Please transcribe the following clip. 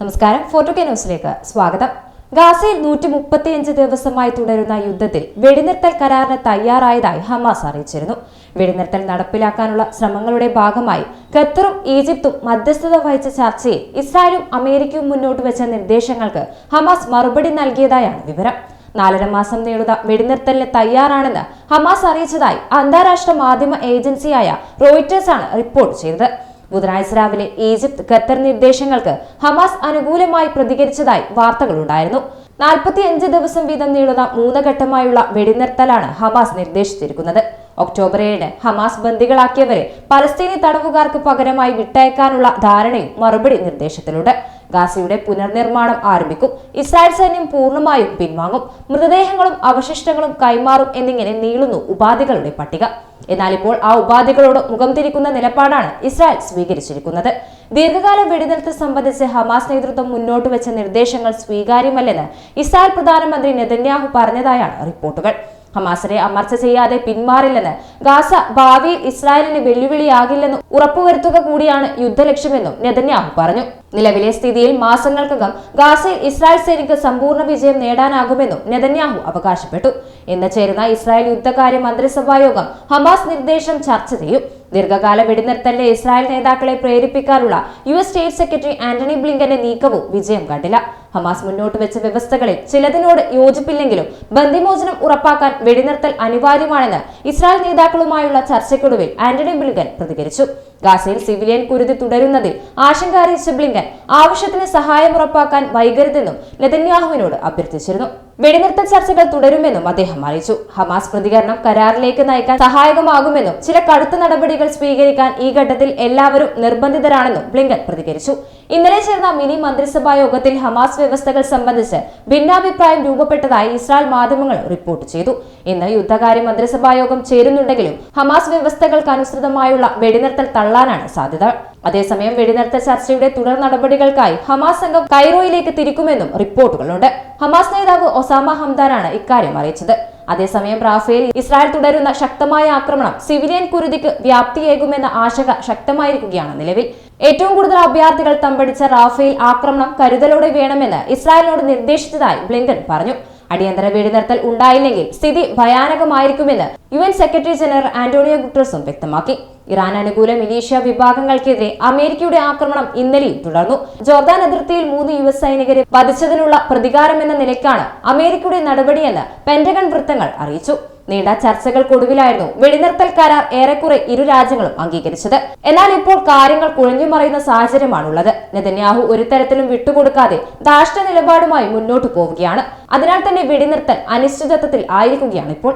നമസ്കാരം. ഫോട്ടോ ന്യൂസിലേക്ക് സ്വാഗതം. ഗാസയിൽ നൂറ്റി മുപ്പത്തിയഞ്ച് ദിവസമായി തുടരുന്ന യുദ്ധത്തിൽ വെടിനിർത്തൽ കരാറിന് തയ്യാറായതായി ഹമാസ് അറിയിച്ചിരുന്നു. വെടിനിർത്തൽ നടപ്പിലാക്കാനുള്ള ശ്രമങ്ങളുടെ ഭാഗമായി ഖത്തറും ഈജിപ്തും മധ്യസ്ഥത വഹിച്ച ചർച്ചയിൽ ഇസ്രായേലും അമേരിക്കയും മുന്നോട്ട് വെച്ച നിർദ്ദേശങ്ങൾക്ക് ഹമാസ് മറുപടി നൽകിയതായാണ് വിവരം. നാലര മാസം നീളുന്ന വെടിനിർത്തലിന് തയ്യാറാണെന്ന് ഹമാസ് അറിയിച്ചതായി അന്താരാഷ്ട്ര മാധ്യമ ഏജൻസിയായ റോയിറ്റേഴ്സ് ആണ് റിപ്പോർട്ട് ചെയ്തത്. ബുധനാഴ്ച രാവിലെ ഈജിപ്ത് ഖത്തർ നിർദ്ദേശങ്ങൾക്ക് ഹമാസ് അനുകൂലമായി പ്രതികരിച്ചതായി വാർത്തകളുണ്ടായിരുന്നു. നാൽപ്പത്തിയഞ്ച് ദിവസം വീതം നീളുന്ന മൂന്ന് ഘട്ടമായുള്ള വെടിനിർത്തലാണ് ഹമാസ് നിർദ്ദേശിച്ചിരിക്കുന്നത്. ഒക്ടോബർ ഏഴിന് ഹമാസ് ബന്ദികളാക്കിയവരെ പലസ്തീനി തടവുകാർക്ക് പകരമായി വിട്ടയക്കാനുള്ള ധാരണയും മറുപടി നിർദ്ദേശത്തിലുണ്ട്. ഗാസയുടെ പുനർനിർമ്മാണം ആരംഭിക്കും. ഇസ്രായേൽ സൈന്യം പൂർണമായും പിൻവാങ്ങും. മൃതദേഹങ്ങളും അവശിഷ്ടങ്ങളും കൈമാറും എന്നിങ്ങനെ നീളുന്നു ഉപാധികളുടെ പട്ടിക. എന്നാൽ ഇപ്പോൾ ആ ഉപാധികളോട് മുഖം തിരിക്കുന്ന നിലപാടാണ് ഇസ്രായേൽ സ്വീകരിച്ചിരിക്കുന്നത്. ദീർഘകാല വെടിനിർത്തൽ സംബന്ധിച്ച് ഹമാസ് നേതൃത്വം മുന്നോട്ട് വെച്ച നിർദ്ദേശങ്ങൾ സ്വീകാര്യമല്ലെന്ന് ഇസ്രായേൽ പ്രധാനമന്ത്രി നെതന്യാഹു പറഞ്ഞതായാണ് റിപ്പോർട്ടുകൾ. ഹമാസിനെ അമർച്ച ചെയ്യാതെ പിന്മാറില്ലെന്ന് ഗാസ ഭാവിയിൽ ഇസ്രായേലിന് വെല്ലുവിളിയാകില്ലെന്ന് ഉറപ്പുവരുത്തുക കൂടിയാണ് യുദ്ധലക്ഷ്യമെന്നും നെതന്യാഹു പറഞ്ഞു. നിലവിലെ സ്ഥിതിയിൽ മാസങ്ങൾക്കകം ഗാസയിൽ ഇസ്രായേൽ സേനയ്ക്ക് സമ്പൂർണ വിജയം നേടാനാകുമെന്നും നെതന്യാഹു അവകാശപ്പെട്ടു. ഇന്ന് ചേരുന്ന ഇസ്രായേൽ യുദ്ധകാര്യ മന്ത്രിസഭാ യോഗം ഹമാസ് നിർദ്ദേശം ചർച്ച ചെയ്യും. ദീർഘകാല വെടിനിർത്തലിലെ ഇസ്രായേൽ നേതാക്കളെ പ്രേരിപ്പിക്കാനുള്ള U S state secretary Antony ബ്ലിങ്കന്റെ നീക്കവും വിജയം കണ്ടില്ല. ഹമാസ് മുന്നോട്ട് വെച്ച വ്യവസ്ഥകളിൽ ചിലതിനോട് യോജിപ്പില്ലെങ്കിലും ബന്ദിമോചനം ഉറപ്പാക്കാൻ വെടിനിർത്തൽ അനിവാര്യമാണെന്ന് ഇസ്രായേൽ നേതാക്കളുമായുള്ള ചർച്ചയ്ക്കൊടുവിൽ ആന്റണി ബ്ലിങ്കൻ പ്രതികരിച്ചു. ഗാസയിൽ സിവിലിയൻ കുരുതി തുടരുന്നതിൽ ആശങ്ക അറിയിച്ച ബ്ലിങ്കൻ ആവശ്യത്തിന് സഹായം ഉറപ്പാക്കാൻ വൈകരുതെന്നും നെതന്യാഹുവിനോട് അഭ്യർത്ഥിച്ചിരുന്നു. വെടിനിർത്തൽ ചർച്ചകൾ തുടരുമെന്നും അദ്ദേഹം അറിയിച്ചു. ഹമാസ് പ്രതികരണം കരാറിലേക്ക് നയിക്കാൻ സഹായകമാകുമെന്നും ചില കടുത്ത നടപടികൾ സ്വീകരിക്കാൻ ഈ ഘട്ടത്തിൽ എല്ലാവരും നിർബന്ധിതരാണെന്നും ബ്ലിങ്കൻ പ്രതികരിച്ചു. ഇന്നലെ ചേർന്ന മിനി മന്ത്രിസഭാ യോഗത്തിൽ ഹമാസ് വ്യവസ്ഥകൾ സംബന്ധിച്ച് ഭിന്നാഭിപ്രായം രൂപപ്പെട്ടതായി ഇസ്രായേൽ മാധ്യമങ്ങൾ റിപ്പോർട്ട് ചെയ്തു. ഇന്ന് യുദ്ധകാര്യ മന്ത്രിസഭാ യോഗം ചേരുന്നുണ്ടെങ്കിലും ഹമാസ് വ്യവസ്ഥകൾക്ക് അനുസൃതമായുള്ള വെടിനിർത്തൽ തള്ളാനാണ് സാധ്യത. അതേസമയം വെടിനിർത്തൽ ചർച്ചയുടെ തുടർ നടപടികൾക്കായി ഹമാസ് സംഘം കൈറോയിലേക്ക് തിരിക്കുമെന്നും റിപ്പോർട്ടുകളുണ്ട്. ഹമാസ് നേതാവ് ഒസാമ ഹംദാനാണ് ഇക്കാര്യം അറിയിച്ചത്. അതേസമയം റാഫേൽ ഇസ്രായേൽ തുടരുന്ന ശക്തമായ ആക്രമണം സിവിലിയൻ കുരുതിക്ക് വ്യാപ്തിയേകുമെന്ന ആശങ്ക ശക്തമായിരിക്കുകയാണ് നിലവിൽ. ഏറ്റവും കൂടുതൽ അഭയാർത്ഥികൾ തമ്പടിച്ച റാഫേൽ ആക്രമണം കരുതലോടെ വേണമെന്ന് ഇസ്രായേലിനോട് നിർദ്ദേശിച്ചതായി ബ്ലിങ്കൻ പറഞ്ഞു. അടിയന്തര വെടിനിർത്തൽ ഉണ്ടായില്ലെങ്കിൽ സ്ഥിതി ഭയാനകമായിരിക്കുമെന്ന് U N secretary general Antonio ഗുട്ടറസും വ്യക്തമാക്കി. ഇറാൻ അനുകൂല മിലീഷ്യ വിഭാഗങ്ങൾക്കെതിരെ അമേരിക്കയുടെ ആക്രമണം ഇന്നലെയും തുടർന്നു. ജോർദാൻ അതിർത്തിയിൽ മൂന്ന് യു എസ് സൈനികരെ വധിച്ചതിനുള്ള പ്രതികാരമെന്ന നിലയ്ക്കാണ് അമേരിക്കയുടെ നടപടിയെന്ന് പെന്റഗൺ വൃത്തങ്ങൾ അറിയിച്ചു. നീണ്ട ചർച്ചകൾക്കൊടുവിലായിരുന്നു വെടിനിർത്തൽ കരാർ ഏറെക്കുറെ ഇരു രാജ്യങ്ങളും അംഗീകരിച്ചത്. എന്നാൽ ഇപ്പോൾ കാര്യങ്ങൾ കുഴഞ്ഞുമറിയുന്ന സാഹചര്യമാണുള്ളത്. നെതന്യാഹു ഒരു തരത്തിലും വിട്ടുകൊടുക്കാതെ ധാർഷ്ട്ര നിലപാടുമായി മുന്നോട്ടു പോവുകയാണ്. അതിനാൽ തന്നെ വെടിനിർത്തൽ അനിശ്ചിതത്വത്തിൽ ആയിരിക്കുകയാണ് ഇപ്പോൾ.